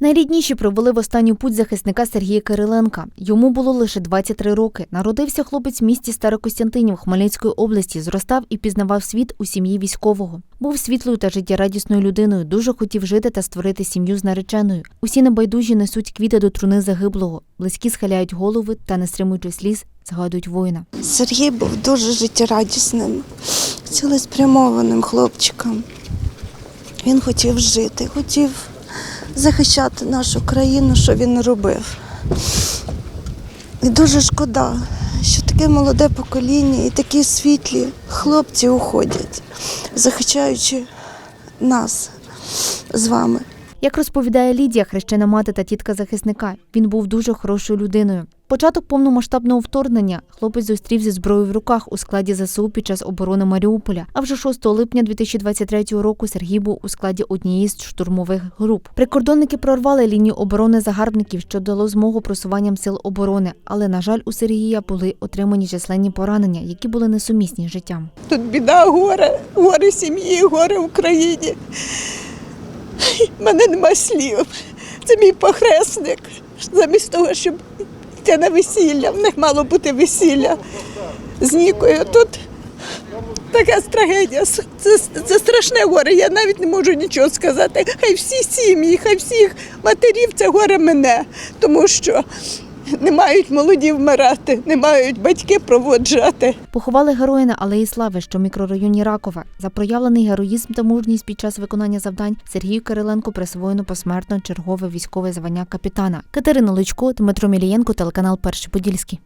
Найрідніші провели в останню путь захисника Сергія Кириленка. Йому було лише 23 роки. Народився хлопець в місті Старокостянтинів Хмельницької області, зростав і пізнавав світ у сім'ї військового. Був світлою та життєрадісною людиною, дуже хотів жити та створити сім'ю з нареченою. Усі небайдужі несуть квіти до труни загиблого. Близькі схиляють голови та, не стримуючи сліз, згадують воїна. Сергій був дуже життєрадісним, цілеспрямованим хлопчиком. Він хотів жити, хотів захищати нашу країну, що він робив. І дуже шкода, що таке молоде покоління і такі світлі хлопці уходять, захищаючи нас з вами. Як розповідає Лідія, хрещена мати та тітка захисника, він був дуже хорошою людиною. Початок повномасштабного вторгнення хлопець зустрів зі зброєю в руках у складі ЗСУ під час оборони Маріуполя. А вже 6 липня 2023 року Сергій був у складі однієї з штурмових груп. Прикордонники прорвали лінію оборони загарбників, що дало змогу просуванням сил оборони. Але на жаль, у Сергія були отримані численні поранення, які були несумісні з життям. Тут біда, горе, горе сім'ї, горе Україні. У мене нема слів. Це мій похресник. Замість того, щоб йти на весілля, в них мало бути весілля з Нікою. Тут така трагедія. Це, це страшне горе. Я навіть не можу нічого сказати. Хай всі сім'ї, хай всіх матерів це горе мене, тому що не мають молоді вмирати, не мають батьки проводжати. Поховали героя на Алеї Слави, що в мікрорайоні Ракова. За проявлений героїзм та мужність під час виконання завдань Сергію Кириленку присвоєно посмертно чергове військове звання капітана. Катерина Личко, Дмитро Мілієнко, телеканал Перший Подільський.